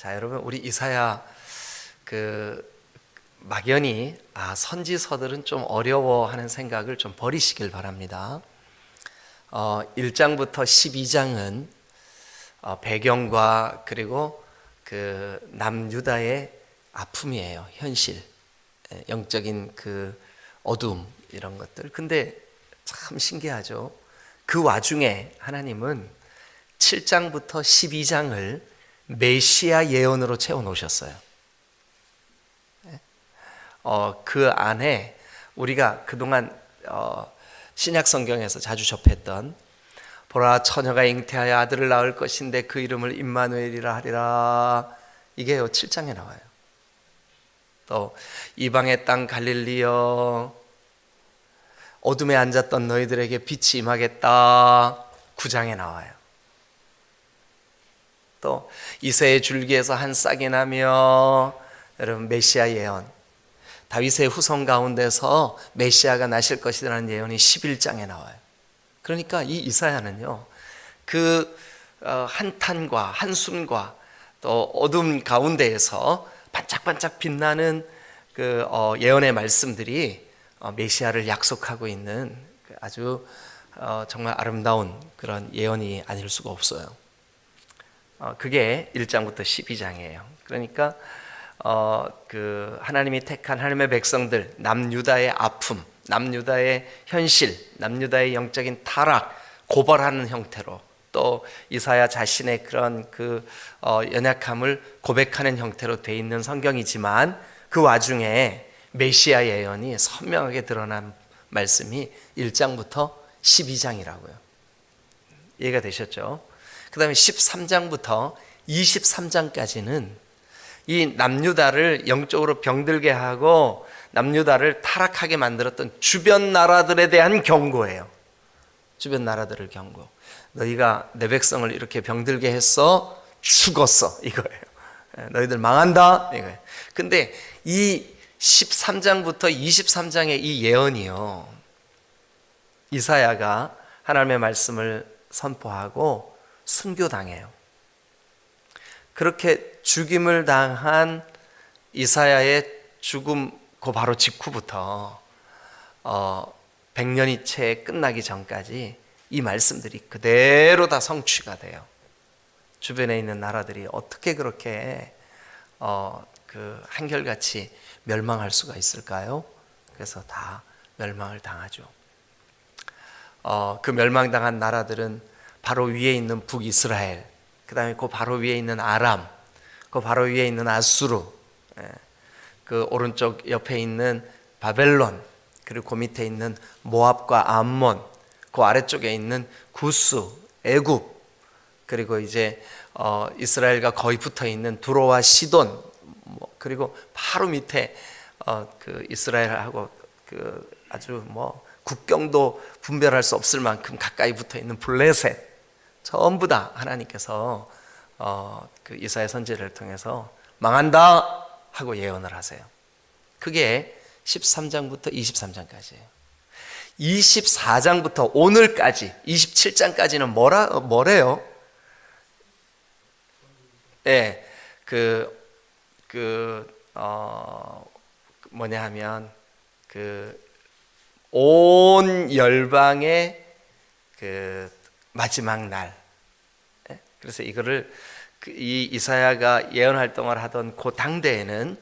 자, 여러분 우리 이사야 그 막연히 아 선지서들은 좀 어려워 하는 생각을 좀 버리시길 바랍니다. 어, 1장부터 12장은 어, 배경과 그리고 그 남유다의 아픔이에요. 현실, 예, 영적인 그 어둠 이런 것들. 근데 참 신기하죠. 그 와중에 하나님은 7장부터 12장을 메시아 예언으로 채워 놓으셨어요. 어, 그 안에 우리가 그동안 어, 신약 성경에서 자주 접했던 보라 처녀가 잉태하여 아들을 낳을 것인데 그 이름을 임마누엘이라 하리라 이게요 7장에 나와요. 또 이방의 땅 갈릴리여 어둠에 앉았던 너희들에게 빛이 임하겠다 9장에 나와요. 또 이새의 줄기에서 한 싹이 나며 여러분 메시아 예언 다윗의 후손 가운데서 메시아가 나실 것이라는 예언이 11장에 나와요. 그러니까 이 이사야는요. 그 어, 한탄과 한숨과 또 어둠 가운데에서 반짝반짝 빛나는 그 어, 예언의 말씀들이 어, 메시아를 약속하고 있는 그 아주 정말 아름다운 그런 예언이 아닐 수가 없어요. 그게 1장부터 12장이에요. 그러니까 어, 그 하나님이 택한 하나님의 백성들 남유다의 아픔, 남유다의 현실, 남유다의 영적인 타락 고발하는 형태로 또 이사야 자신의 그런 그 어, 연약함을 고백하는 형태로 돼 있는 성경이지만 그 와중에 메시아 예언이 선명하게 드러난 말씀이 1장부터 12장이라고요. 이해가 되셨죠? 그 다음에 13장부터 23장까지는 이 남유다를 영적으로 병들게 하고 남유다를 타락하게 만들었던 주변 나라들에 대한 경고예요. 주변 나라들을 경고. 너희가 내 백성을 이렇게 병들게 했어 죽었어 이거예요. 예, 너희들 망한다 이거예요. 근데 이 13장부터 23장의 이 예언이요. 이사야가 하나님의 말씀을 선포하고 순교당해요. 그렇게 죽임을 당한 이사야의 죽음 그 바로 직후부터 어, 100년이 채 끝나기 전까지 이 말씀들이 그대로 다 성취가 돼요. 주변에 있는 나라들이 어떻게 그렇게 어, 그 한결같이 멸망할 수가 있을까요? 그래서 다 멸망을 당하죠. 어, 그 멸망당한 나라들은 바로 위에 있는 북이스라엘, 그 다음에 그 바로 위에 있는 아람, 그 바로 위에 있는 아수르, 예. 그 오른쪽 옆에 있는 바벨론, 그리고 그 밑에 있는 모압과 암몬, 그 아래쪽에 있는 구스, 애굽, 그리고 이제 어, 이스라엘과 거의 붙어 있는 두로와 시돈, 뭐, 그리고 바로 밑에 어, 그 이스라엘하고 그 아주 뭐 국경도 분별할 수 없을 만큼 가까이 붙어 있는 블레셋, 전부 다 하나님께서 어, 그 이사야 선지를 통해서 망한다 하고 예언을 하세요. 그게 13장부터 23장까지예요. 24장부터 오늘까지 27장까지는 뭐라 뭐래요? 예. 네, 그, 그, 어, 뭐냐 하면, 그, 온 열방의 그 마지막 날. 예? 그래서 이거를 그이 이사야가 예언 활동을 하던 그 당대에는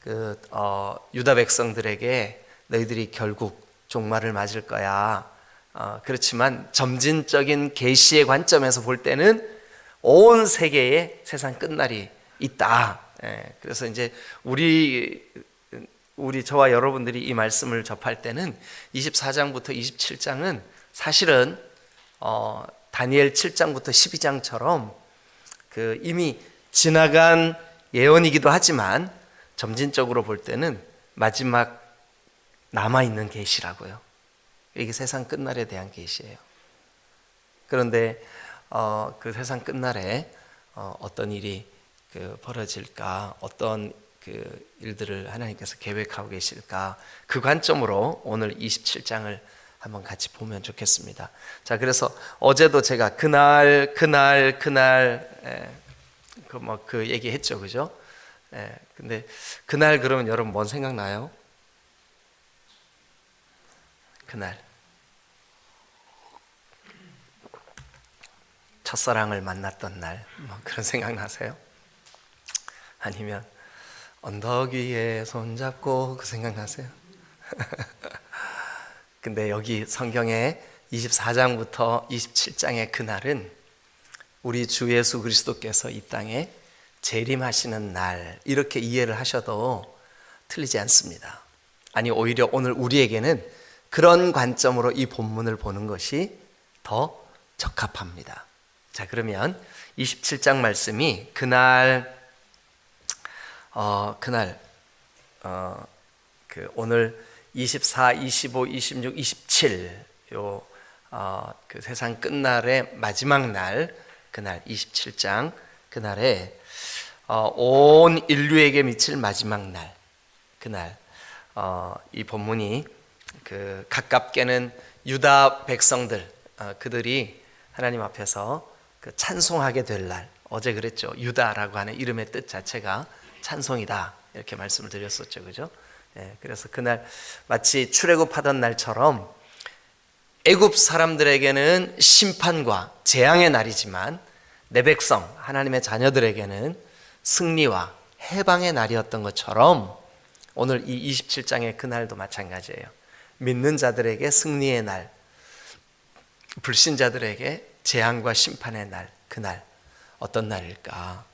그 어, 유다 백성들에게 너희들이 결국 종말을 맞을 거야. 어, 그렇지만 점진적인 계시의 관점에서 볼 때는 온 세계에 세상 끝날이 있다. 예, 그래서 이제 우리 우리 저와 여러분들이 이 말씀을 접할 때는 24장부터 27장은 사실은 어, 다니엘 7장부터 12장처럼 그 이미 지나간 예언이기도 하지만 점진적으로 볼 때는 마지막 남아 있는 계시라고요. 이게 세상 끝날에 대한 계시예요. 그런데 어, 그 세상 끝날에 어, 어떤 일이 그 벌어질까, 어떤 그 일들을 하나님께서 계획하고 계실까, 그 관점으로 오늘 27장을 한번 같이 보면 좋겠습니다. 자, 그래서 어제도 제가 그날, 그날, 그날, 에, 그뭐 그 얘기했죠, 그죠? 예, 근데 그날 그러면 여러분 뭔 생각나요? 그날 첫사랑을 만났던 날, 뭐 그런 생각 나세요? 아니면 언덕 위에 손잡고 그 생각 나세요? 근데 여기 성경에 24장부터 27장의 그날은 우리 주 예수 그리스도께서 이 땅에 재림하시는 날 이렇게 이해를 하셔도 틀리지 않습니다. 아니 오히려 오늘 우리에게는 그런 관점으로 이 본문을 보는 것이 더 적합합니다. 자 그러면 27장 말씀이 그날 어 그날 어그 오늘 24, 25, 26, 27 요 어, 그 세상 끝날의 마지막 날 그날 27장 그날에 어, 온 인류에게 미칠 마지막 날 그날. 어, 이 본문이 그 가깝게는 유다 백성들 어, 그들이 하나님 앞에서 그 찬송하게 될 날 어제 그랬죠. 유다라고 하는 이름의 뜻 자체가 찬송이다. 이렇게 말씀을 드렸었죠. 그죠? 예, 그래서 그날 마치 출애굽하던 날처럼 애굽 사람들에게는 심판과 재앙의 날이지만 내 백성 하나님의 자녀들에게는 승리와 해방의 날이었던 것처럼 오늘 이 27장의 그날도 마찬가지예요. 믿는 자들에게 승리의 날, 불신자들에게 재앙과 심판의 날, 그날 어떤 날일까?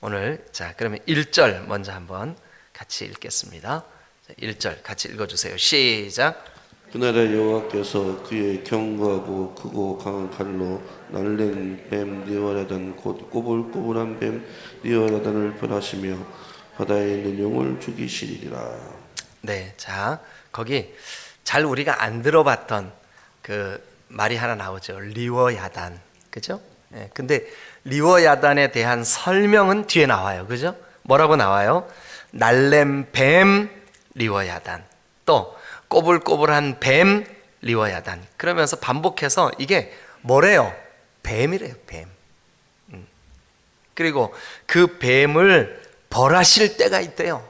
오늘 자 그러면 1절 먼저 한번 같이 읽겠습니다. 1절 같이 읽어주세요. 시작. 그날에 여호와께서 그의 견고하고 크고 강한 칼로 날랜 뱀 리워라단 곧 꼬불꼬불한 뱀 리워라단을 펴하시며 바다에 있는 용을 죽이시리라. 네, 자 거기 잘 우리가 안 들어봤던 그 말이 하나 나오죠. 리워야단, 그죠? 예, 근데 리워야단에 대한 설명은 뒤에 나와요, 그죠? 뭐라고 나와요? 날렘 뱀 리워야단, 또 꼬불꼬불한 뱀 리워야단. 그러면서 반복해서 이게 뭐래요? 뱀이래요, 뱀. 음. 그리고 그 뱀을 벌하실 때가 있대요.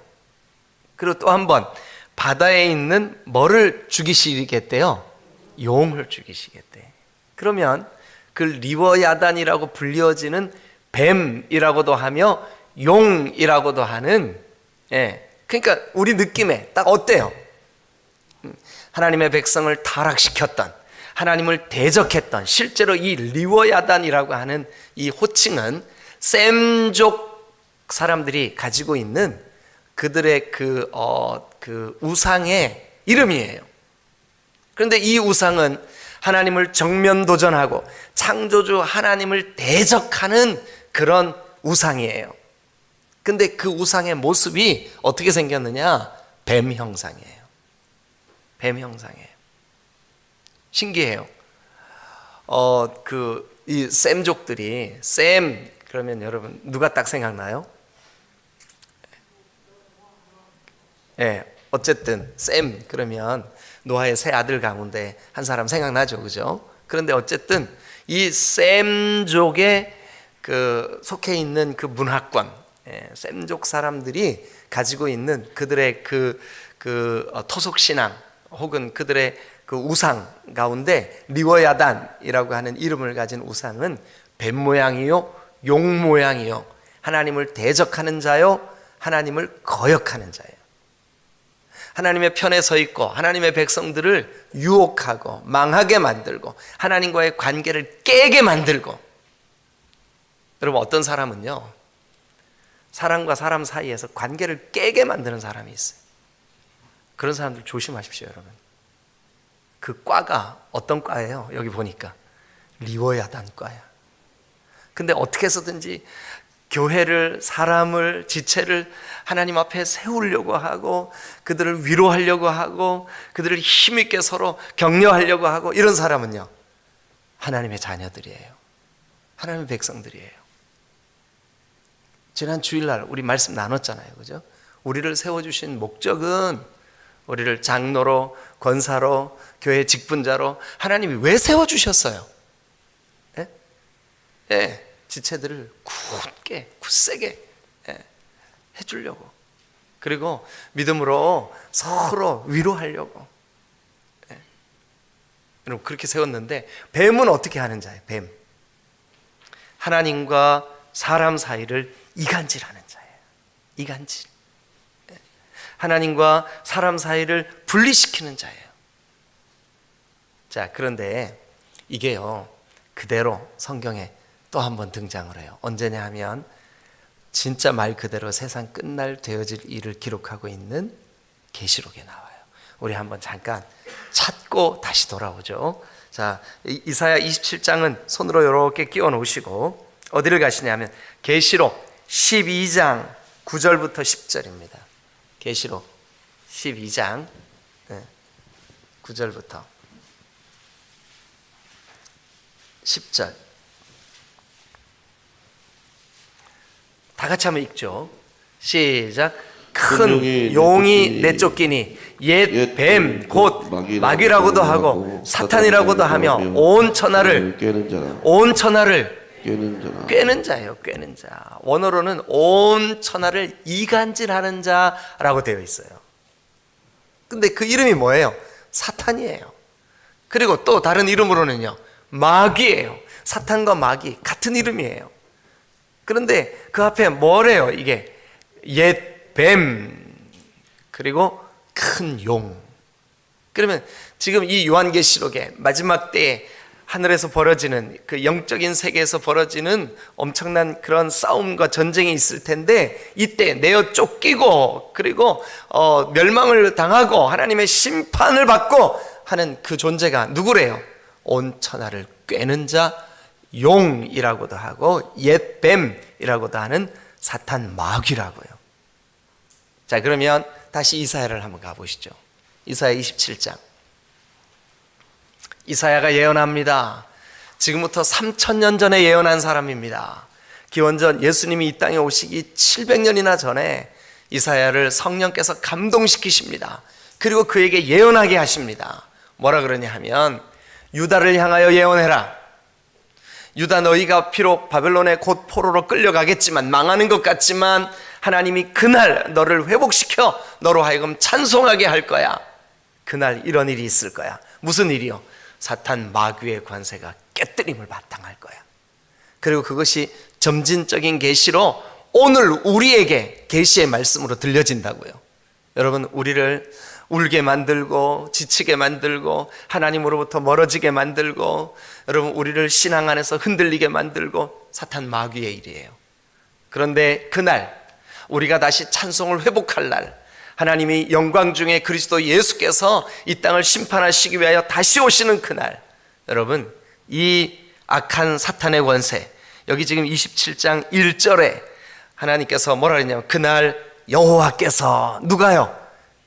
그리고 또 한 번 바다에 있는 뭐를 죽이시겠대요? 용을 죽이시겠대. 그러면 그 리워야단이라고 불리어지는 뱀이라고도 하며 용이라고도 하는 예. 그러니까 우리 느낌에 딱 어때요? 음, 하나님의 백성을 타락시켰던 하나님을 대적했던 실제로 이 리워야단이라고 하는 이 호칭은 셈족 사람들이 가지고 있는 그들의 그, 어, 그 우상의 이름이에요. 그런데 이 우상은 하나님을 정면 도전하고 창조주 하나님을 대적하는 그런 우상이에요. 근데 그 우상의 모습이 어떻게 생겼느냐? 뱀 형상이에요. 뱀 형상이에요. 신기해요. 어, 그, 이 셈족들이, 셈, 그러면 여러분, 누가 딱 생각나요? 예, 네, 어쨌든, 셈, 그러면 노아의 세 아들 가운데 한 사람 생각나죠, 그죠? 그런데 어쨌든, 이 셈족에 그 속해 있는 그 문화권, 예, 셈족 사람들이 가지고 있는 그들의 그, 그 어, 토속 신앙 혹은 그들의 그 우상 가운데 리워야단이라고 하는 이름을 가진 우상은 뱀 모양이요, 용 모양이요, 하나님을 대적하는 자요, 하나님을 거역하는 자예요. 하나님의 편에 서 있고 하나님의 백성들을 유혹하고 망하게 만들고 하나님과의 관계를 깨게 만들고 여러분 어떤 사람은요 사람과 사람 사이에서 관계를 깨게 만드는 사람이 있어요. 그런 사람들 조심하십시오, 여러분. 그 과가 어떤 과예요? 여기 보니까 리워야단 과야. 근데 어떻게 해서든지 교회를 사람을 지체를 하나님 앞에 세우려고 하고 그들을 위로하려고 하고 그들을 힘 있게 서로 격려하려고 하고 이런 사람은요 하나님의 자녀들이에요. 하나님의 백성들이에요. 지난 주일날 우리 말씀 나눴잖아요. 그죠? 우리를 세워주신 목적은 우리를 장로로, 권사로, 교회 직분자로 하나님이 왜 세워주셨어요? 예? 예, 지체들을 굳게 굳세게 예, 해주려고 그리고 믿음으로 서로 위로하려고 예. 여러분 그렇게 세웠는데 뱀은 어떻게 하는 자예요? 뱀 하나님과 사람 사이를 이간질하는 자예요. 이간질. 예. 하나님과 사람 사이를 분리시키는 자예요. 자, 그런데 이게요, 그대로 성경에 또 한 번 등장을 해요. 언제냐 하면, 진짜 말 그대로 세상 끝날 되어질 일을 기록하고 있는 계시록에 나와요. 우리 한번 잠깐 찾고 다시 돌아오죠. 자, 이- 이사야 27장은 손으로 이렇게 끼워 놓으시고 어디를 가시냐면 계시록 12장 9절부터 10절입니다. 계시록 12장 9절부터 10절. 다 같이 한번 읽죠. 시작. 큰큰 용이 내쫓기니 옛옛뱀 뱀, 곧곧 마귀라고도 하고 사탄이라고도 하며 온 천하를 온 천하를 깨는 자라 꿰는 자예요. 꿰는 자. 원어로는 온 천하를 이간질하는 자라고 되어 있어요. 근데 그 이름이 뭐예요? 사탄이에요. 그리고 또 다른 이름으로는요. 마귀예요. 사탄과 마귀 같은 이름이에요. 그런데 그 앞에 뭐래요? 이게 옛 뱀 그리고 큰 용. 그러면 지금 이 요한계시록의 마지막 때에 하늘에서 벌어지는 그 영적인 세계에서 벌어지는 엄청난 그런 싸움과 전쟁이 있을 텐데 이때 내어 쫓기고 그리고 어, 멸망을 당하고 하나님의 심판을 받고 하는 그 존재가 누구래요? 온 천하를 꿰는 자 용이라고도 하고 옛 뱀이라고도 하는 사탄 마귀라고요. 자, 그러면 다시 이사야를 한번 가보시죠. 이사야 27장. 이사야가 예언합니다. 지금부터 3천년 전에 예언한 사람입니다. 기원전 예수님이 이 땅에 오시기 700년이나 전에 이사야를 성령께서 감동시키십니다. 그리고 그에게 예언하게 하십니다. 뭐라 그러냐 하면 유다를 향하여 예언해라. 유다 너희가 비록 바벨론의 곧 포로로 끌려가겠지만 망하는 것 같지만 하나님이 그날 너를 회복시켜 너로 하여금 찬송하게 할 거야. 그날 이런 일이 있을 거야. 무슨 일이요? 사탄 마귀의 관세가 깨뜨림을 바탕할 거야. 그리고 그것이 점진적인 계시로 오늘 우리에게 계시의 말씀으로 들려진다고요. 여러분 우리를 울게 만들고 지치게 만들고 하나님으로부터 멀어지게 만들고 여러분 우리를 신앙 안에서 흔들리게 만들고 사탄 마귀의 일이에요. 그런데 그날 우리가 다시 찬송을 회복할 날 하나님이 영광 중에 그리스도 예수께서 이 땅을 심판하시기 위하여 다시 오시는 그날 여러분 이 악한 사탄의 권세 여기 지금 27장 1절에 하나님께서 뭐라 그랬냐면 그날 여호와께서 누가요?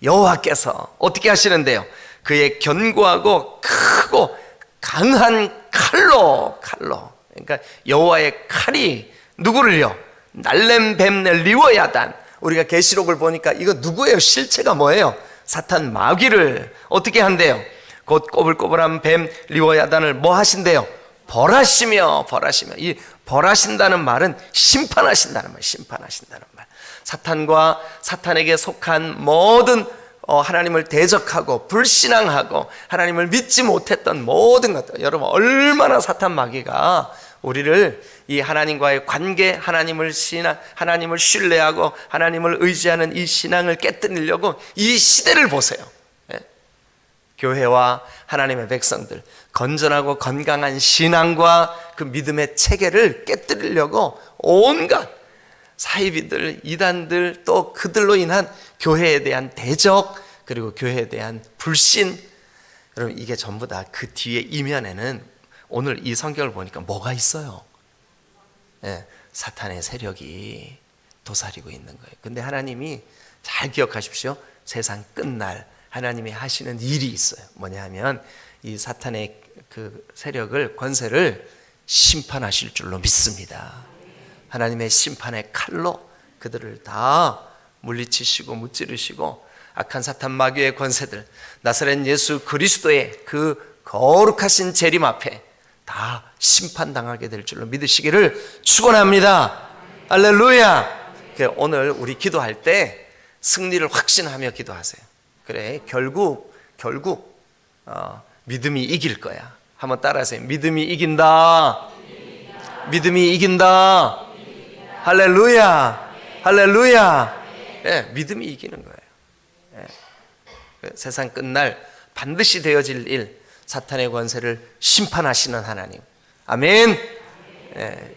여호와께서 어떻게 하시는데요? 그의 견고하고 크고 강한 칼로 칼로 그러니까 여호와의 칼이 누구를요? 날렘 뱀네 리워야단 우리가 계시록을 보니까 이거 누구예요? 실체가 뭐예요? 사탄 마귀를 어떻게 한대요? 곧 꼬불꼬불한 뱀 리워야단을 뭐 하신대요? 벌하시며 벌하시며 이 벌하신다는 말은 심판하신다는 말 심판하신다는 말 사탄과 사탄에게 속한 모든 어, 하나님을 대적하고 불신앙하고 하나님을 믿지 못했던 모든 것들 여러분 얼마나 사탄 마귀가 우리를 이 하나님과의 관계 하나님을 신앙 하나님을 신뢰하고 하나님을 의지하는 이 신앙을 깨뜨리려고 이 시대를 보세요. 예? 교회와 하나님의 백성들 건전하고 건강한 신앙과 그 믿음의 체계를 깨뜨리려고 온갖 사이비들, 이단들 또 그들로 인한 교회에 대한 대적 그리고 교회에 대한 불신 여러분 이게 전부 다 그 뒤에 이면에는 오늘 이 성경을 보니까 뭐가 있어요? 예, 사탄의 세력이 도사리고 있는 거예요. 근데 하나님이 잘 기억하십시오. 세상 끝날 하나님이 하시는 일이 있어요. 뭐냐 하면 이 사탄의 그 세력을 권세를 심판하실 줄로 믿습니다. 하나님의 심판의 칼로 그들을 다 물리치시고 무찌르시고 악한 사탄 마귀의 권세들 나사렛 예수 그리스도의 그 거룩하신 재림 앞에 다 심판당하게 될 줄로 믿으시기를 축원합니다. 할렐루야. 그 오늘 우리 기도할 때 승리를 확신하며 기도하세요. 그래 결국 결국 어, 믿음이 이길 거야. 한번 따라하세요. 믿음이 이긴다. 믿음이 이긴다. 할렐루야. 할렐루야. 예, 믿음이 이기는 거예요. 예. 그 세상 끝날 반드시 되어질 일, 사탄의 권세를 심판하시는 하나님. 아멘. 예.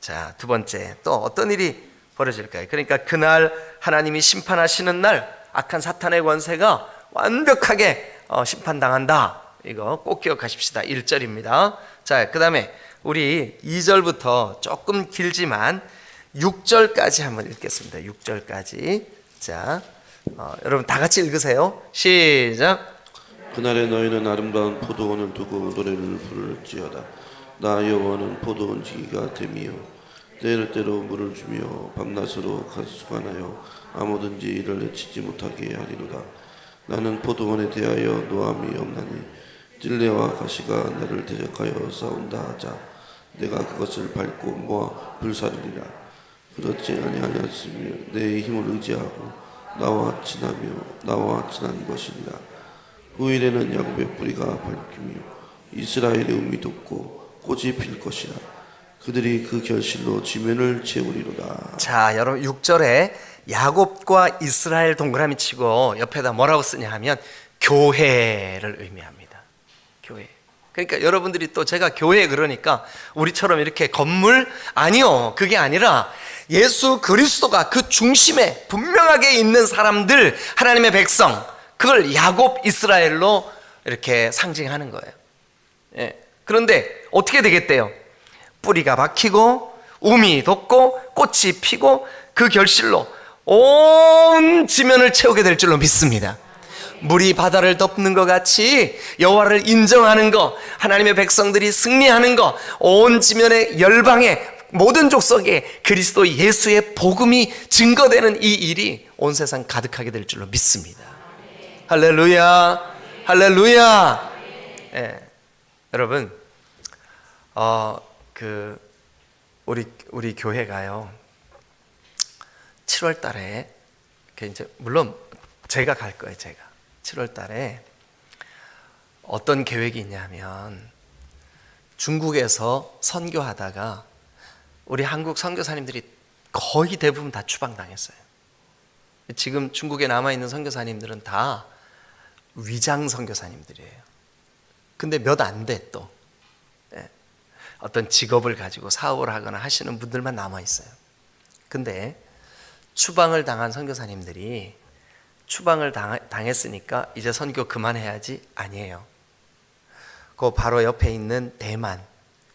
자, 두 번째 또 어떤 일이 벌어질까요? 그러니까 그날 하나님이 심판하시는 날 악한 사탄의 권세가 완벽하게 어, 심판당한다. 이거 꼭 기억하십시다. 1절입니다. 자, 그다음에 우리 2절부터 조금 길지만 6절까지 한번 읽겠습니다. 6절까지. 자, 어, 여러분 다 같이 읽으세요. 시작. 그날에 너희는 아름다운 포도원을 두고 노래를 부를지어다. 나 여호와는 포도원 지기가 됨이요. 때때로 물을 주며 밤낮으로 가수관하여 아무든지 이를 내치지 못하게 하리로다. 나는 포도원에 대하여 노함이 없나니 찔레와 가시가 나를 대적하여 싸운다 하자. 내가 그것을 밟고 모아 불사르리라. 그렇지 아니하였으며 내 힘을 의지하고 나와 친하며 나와 친한 것이니라 후일에는 야곱의 뿌리가 밝히며 이스라엘의 음이 돋고 꽃이 필 것이라 그들이 그 결실로 지면을 채우리로다 자, 여러분 6절에 야곱과 이스라엘 동그라미 치고 옆에다 뭐라고 쓰냐 하면 교회를 의미합니다. 교회. 그러니까 여러분들이 또 제가 교회 그러니까 우리처럼 이렇게 건물 아니요. 그게 아니라 예수 그리스도가 그 중심에 분명하게 있는 사람들 하나님의 백성 그걸 야곱 이스라엘로 이렇게 상징하는 거예요. 예. 그런데 어떻게 되겠대요? 뿌리가 박히고 um이 돋고 꽃이 피고 그 결실로 온 지면을 채우게 될 줄로 믿습니다. 물이 바다를 덮는 것 같이 여호와를 인정하는 것, 하나님의 백성들이 승리하는 것, 온 지면의 열방의 모든 족속에 그리스도 예수의 복음이 증거되는 이 일이 온 세상 가득하게 될 줄로 믿습니다. 할렐루야, 할렐루야. 예. 여러분, 어, 그 우리 우리 교회가요. 7월 달에 그 이제 물론 제가 갈 거예요, 제가. 7월 달에 어떤 계획이 있냐면 중국에서 선교하다가 우리 한국 선교사님들이 거의 대부분 다 추방당했어요. 지금 중국에 남아 있는 선교사님들은 다 위장 선교사님들이에요. 근데 몇 안 돼 또. 예. 어떤 직업을 가지고 사업을 하거나 하시는 분들만 남아 있어요. 근데 추방을 당한 선교사님들이 추방을 당, 당했으니까 이제 선교 그만해야지 아니에요. 그 바로 옆에 있는 대만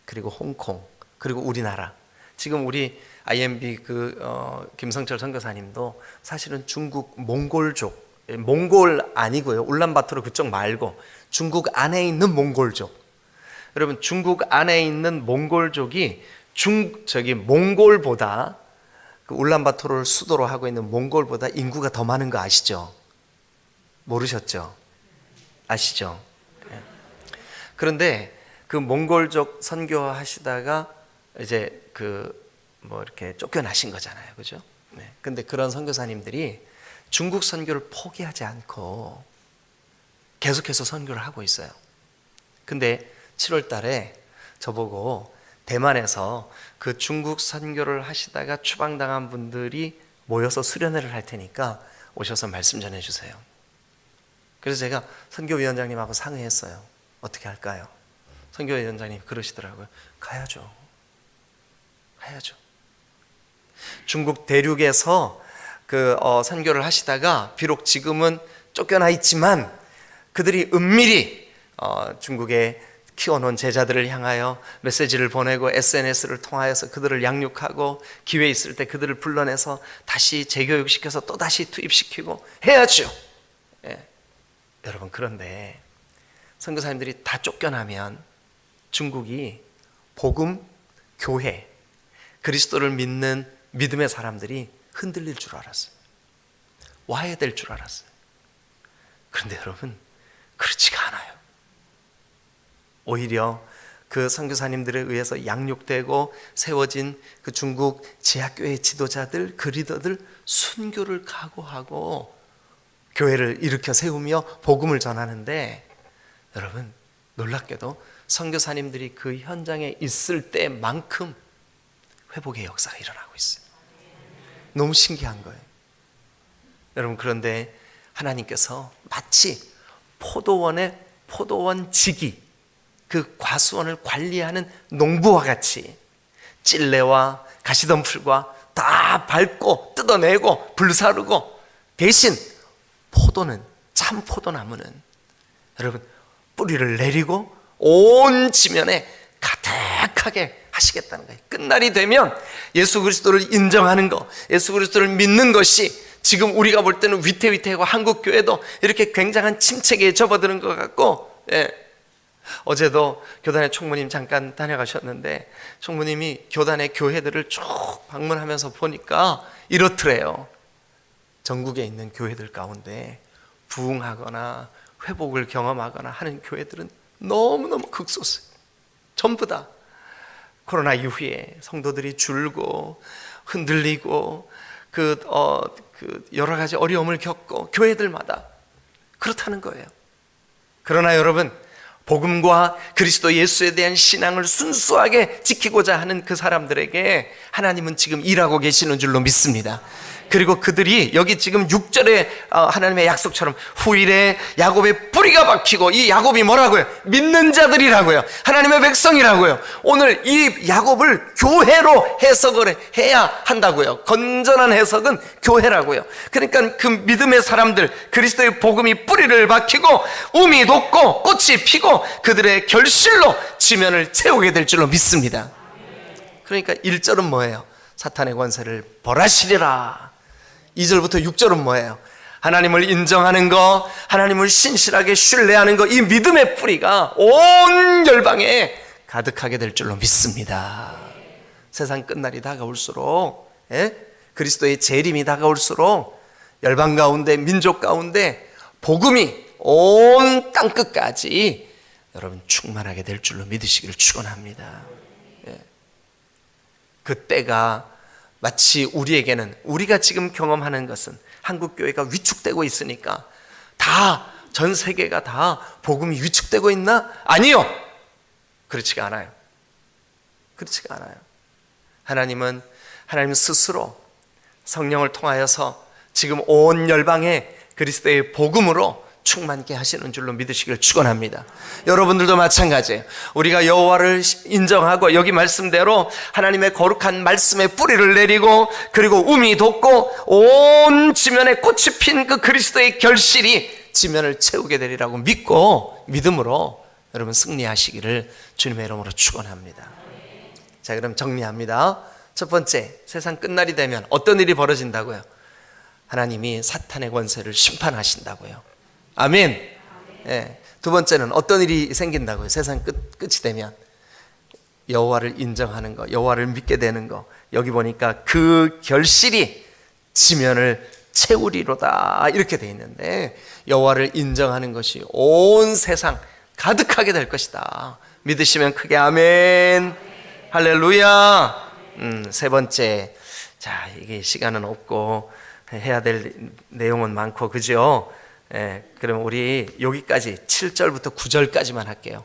그리고 홍콩 그리고 우리나라 지금 우리 IMB 그 어, 김성철 선교사님도 사실은 중국 몽골족 예, 몽골 아니고요 울란바토르 그쪽 말고 중국 안에 있는 몽골족 여러분 중국 안에 있는 몽골족이 중 저기 몽골보다 그 울란바토르를 수도로 하고 있는 몽골보다 인구가 더 많은 거 아시죠? 모르셨죠? 아시죠? 예. 그런데 그 몽골족 선교하시다가 이제 그 뭐 이렇게 쫓겨나신 거잖아요. 그죠? 네. 근데 그런 선교사님들이 중국 선교를 포기하지 않고 계속해서 선교를 하고 있어요. 근데 7월 달에 저보고 대만에서 그 중국 선교를 하시다가 추방당한 분들이 모여서 수련회를 할 테니까 오셔서 말씀 전해 주세요. 그래서 제가 선교위원장님하고 상의했어요. 어떻게 할까요? 선교위원장님 그러시더라고요. 가야죠. 가야죠. 중국 대륙에서 그 어, 선교를 하시다가 비록 지금은 쫓겨나 있지만 그들이 은밀히 어, 중국에 키워놓은 제자들을 향하여 메시지를 보내고 SNS를 통하여서 그들을 양육하고 기회 있을 때 그들을 불러내서 다시 재교육시켜서 또 다시 투입시키고 해야죠. 예. 여러분 그런데 선교사님들이 다 쫓겨나면 중국이 복음, 교회, 그리스도를 믿는 믿음의 사람들이 흔들릴 줄 알았어요. 와야 될 줄 알았어요. 그런데 여러분, 그렇지가 않아요. 오히려 그 선교사님들에 의해서 양육되고 세워진 그 중국 제약교회 지도자들, 그 리더들 순교를 각오하고 교회를 일으켜 세우며 복음을 전하는데 여러분 놀랍게도 선교사님들이 그 현장에 있을 때만큼 회복의 역사가 일어나고 있어요. 너무 신기한 거예요. 여러분 그런데 하나님께서 마치 포도원의 포도원 지기 그 과수원을 관리하는 농부와 같이 찔레와 가시덤풀과 다 밟고 뜯어내고 불사르고 대신 포도는 참 포도나무는 여러분 뿌리를 내리고 온 지면에 가득하게 하시겠다는 거예요. 끝날이 되면 예수 그리스도를 인정하는 것, 예수 그리스도를 믿는 것이 지금 우리가 볼 때는 위태위태하고 한국 교회도 이렇게 굉장한 침체기에 접어드는 것 같고, 예. 어제도 교단의 총무님 잠깐 다녀가셨는데 총무님이 교단의 교회들을 쭉 방문하면서 보니까 이렇더래요. 전국에 있는 교회들 가운데 부흥하거나 회복을 경험하거나 하는 교회들은 너무너무 극소수. 전부 다 코로나 이후에 성도들이 줄고 흔들리고 그, 어, 그 여러 가지 어려움을 겪고 교회들마다 그렇다는 거예요. 그러나 여러분, 복음과 그리스도 예수에 대한 신앙을 순수하게 지키고자 하는 그 사람들에게 하나님은 지금 일하고 계시는 줄로 믿습니다. 그리고 그들이 여기 지금 6절에 어, 하나님의 약속처럼 후일에 야곱의 뿌리가 박히고 이 야곱이 뭐라고요? 믿는 자들이라고요. 하나님의 백성이라고요. 오늘 이 야곱을 교회로 해석을 해야 한다고요. 건전한 해석은 교회라고요. 그러니까 그 믿음의 사람들 그리스도의 복음이 뿌리를 박히고 um이 돋고 꽃이 피고 그들의 결실로 지면을 채우게 될 줄로 믿습니다. 그러니까 1절은 뭐예요? 사탄의 권세를 벌하시리라. 2절부터 6절은 뭐예요? 하나님을 인정하는 거, 하나님을 신실하게 신뢰하는 거, 이 믿음의 뿌리가 온 열방에 가득하게 될 줄로 믿습니다. 세상 끝날이 다가올수록, 예? 그리스도의 재림이 다가올수록 열방 가운데, 민족 가운데 복음이 온 땅 끝까지 여러분 충만하게 될 줄로 믿으시기를 축원합니다. 예. 그 때가 마치 우리에게는 우리가 지금 경험하는 것은 한국 교회가 위축되고 있으니까 다 전 세계가 다 복음이 위축되고 있나? 아니요. 그렇지가 않아요. 그렇지가 않아요. 하나님은 하나님 스스로 성령을 통하여서 지금 온 열방에 그리스도의 복음으로 충만케 하시는 줄로 믿으시길 축원합니다. 여러분들도 마찬가지예요. 우리가 여호와를 인정하고 여기 말씀대로 하나님의 거룩한 말씀에 뿌리를 내리고 그리고 um이 돋고 온 지면에 꽃이 핀 그 그리스도의 결실이 지면을 채우게 되리라고 믿고 믿음으로 여러분 승리하시기를 주님의 이름으로 축원합니다. 자, 그럼 정리합니다. 첫 번째, 세상 끝날이 되면 어떤 일이 벌어진다고요? 하나님이 사탄의 권세를 심판하신다고요. 아멘. 예. 두 번째는 어떤 일이 생긴다고요? 세상 끝 끝이 되면 여호와를 인정하는 거, 여호와를 믿게 되는 거. 여기 보니까 그 결실이 지면을 채우리로다 이렇게 돼 있는데 여호와를 인정하는 것이 온 세상 가득하게 될 것이다. 믿으시면 크게 아멘. 할렐루야. 음, 세 번째. 자, 이게 시간은 없고 해야 될 내용은 많고 그죠? 예, 그럼 우리 여기까지 7절부터 9절까지만 할게요.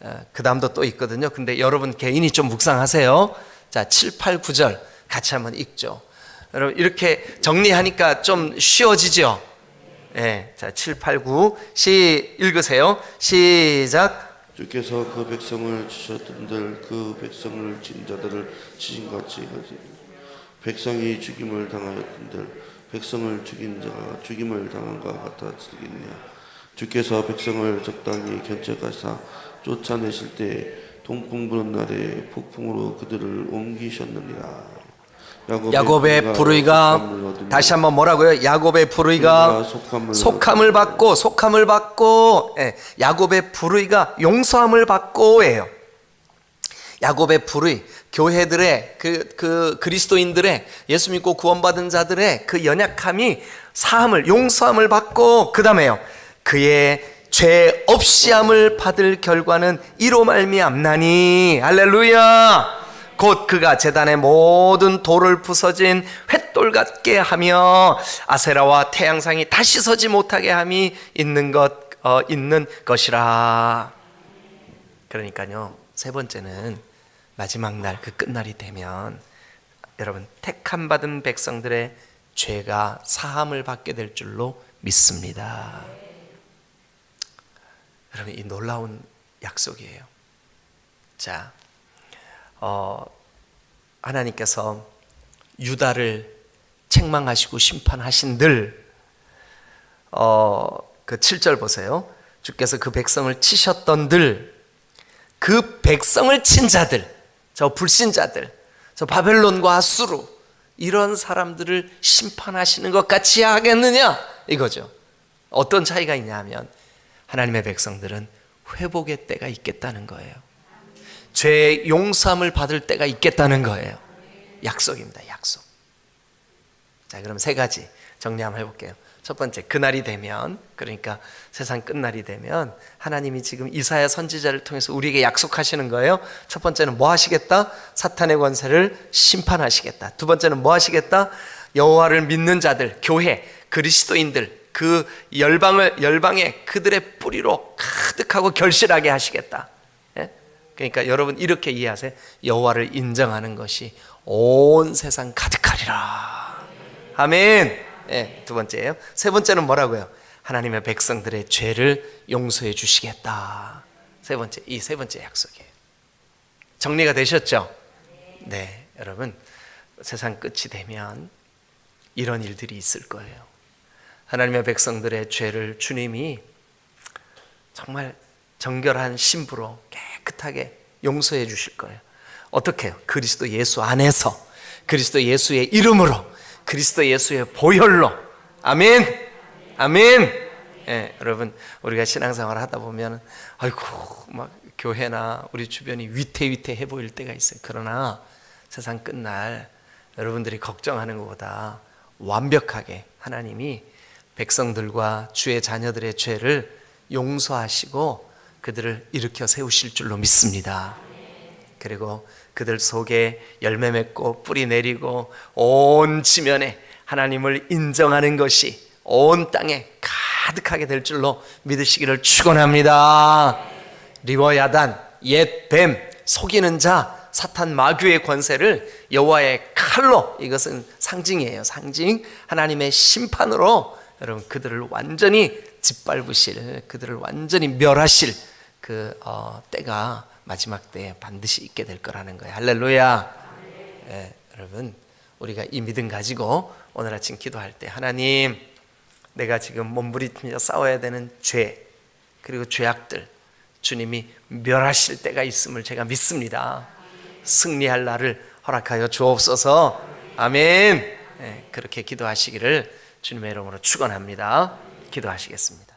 어, 그 다음도 또 있거든요. 근데 여러분 개인이 좀 묵상하세요. 자, 7, 8, 9절 같이 한번 읽죠. 여러분 이렇게 정리하니까 좀 쉬워지죠? 예, 자, 7, 8, 9 시 읽으세요. 시작. 주께서 그 백성을 치셨던들 그 백성을 친 자들을 치신 같이 하지 백성이 죽임을 당하였던들 백성을 죽인 자가 죽임을 당한 것 같아지겠냐 주께서 백성을 적당히 견책하사 쫓아내실 때 동풍 부는 날에 폭풍으로 그들을 옮기셨느니라 야곱의 불의가 속함을 얻으며 다시 한번 뭐라고요? 야곱의 불의가 속함을 속함을 받고 속함을 받고 예, 야곱의 불의가 용서함을 받고예요. 야곱의 불의 교회들의 그, 그 그리스도인들의 예수 믿고 구원받은 자들의 그 연약함이 사함을 용서함을 받고 그 다음에요. 그의 죄 없이함을 받을 결과는 이로 말미암나니. 할렐루야. 곧 그가 재단의 모든 돌을 부서진 횃돌 같게 하며 아세라와 태양상이 다시 서지 못하게 함이 있는 것 어, 있는 것이라. 그러니까요. 세 번째는 마지막 날 그 끝날이 되면 여러분 택함 받은 백성들의 죄가 사함을 받게 될 줄로 믿습니다. 여러분 이 놀라운 약속이에요. 자, 어, 하나님께서 유다를 책망하시고 심판하신들 어, 그 7절 보세요. 주께서 그 백성을 치셨던들 그 백성을 친 자들 저 불신자들 저 바벨론과 아수르 이런 사람들을 심판하시는 것 같이 하겠느냐 이거죠. 어떤 차이가 있냐면 하나님의 백성들은 회복의 때가 있겠다는 거예요. 죄의 용서함을 받을 때가 있겠다는 거예요. 약속입니다. 약속. 자, 그럼 세 가지 정리 한번 해볼게요. 첫 번째, 그날이 되면, 그러니까 세상 끝날이 되면, 하나님이 지금 이사야 선지자를 통해서 우리에게 약속하시는 거예요. 첫 번째는 뭐 하시겠다? 사탄의 권세를 심판하시겠다. 두 번째는 뭐 하시겠다? 여호와를 믿는 자들, 교회, 그리스도인들, 그 열방을, 열방에 그들의 뿌리로 가득하고 결실하게 하시겠다. 예? 그러니까 여러분 이렇게 이해하세요. 여호와를 인정하는 것이 온 세상 가득하리라. 아멘. 예, 두 번째예요. 세 번째는 뭐라고요? 하나님의 백성들의 죄를 용서해 주시겠다. 세 번째, 이 세 번째 약속이에요. 정리가 되셨죠? 네, 여러분 세상 끝이 되면 이런 일들이 있을 거예요. 하나님의 백성들의 죄를 주님이 정말 정결한 신부로 깨끗하게 용서해 주실 거예요. 어떻게 요? 그리스도 예수 안에서 그리스도 예수의 이름으로 그리스도 예수의 보혈로 아멘 아멘 예, 여러분 우리가 신앙생활 하다 보면 아이고 막 교회나 우리 주변이 위태위태해 보일 때가 있어요. 그러나 세상 끝날 여러분들이 걱정하는 것보다 완벽하게 하나님이 백성들과 주의 자녀들의 죄를 용서하시고 그들을 일으켜 세우실 줄로 믿습니다. 그리고 그들 속에 열매 맺고 뿌리 내리고 온 지면에 하나님을 인정하는 것이 온 땅에 가득하게 될 줄로 믿으시기를 축원합니다. 리워야단 옛 뱀 속이는 자 사탄 마귀의 권세를 여호와의 칼로 이것은 상징이에요. 상징 하나님의 심판으로 여러분 그들을 완전히 짓밟으실 그들을 완전히 멸하실 그 어, 때가 마지막 때에 반드시 있게 될 거라는 거예요. 할렐루야. 예, 여러분 우리가 이 믿음 가지고 오늘 아침 기도할 때 하나님 내가 지금 몸부림치며 싸워야 되는 죄 그리고 죄악들 주님이 멸하실 때가 있음을 제가 믿습니다. 승리할 날을 허락하여 주옵소서. 아멘. 예, 그렇게 기도하시기를 주님의 이름으로 축원합니다. 기도하시겠습니다.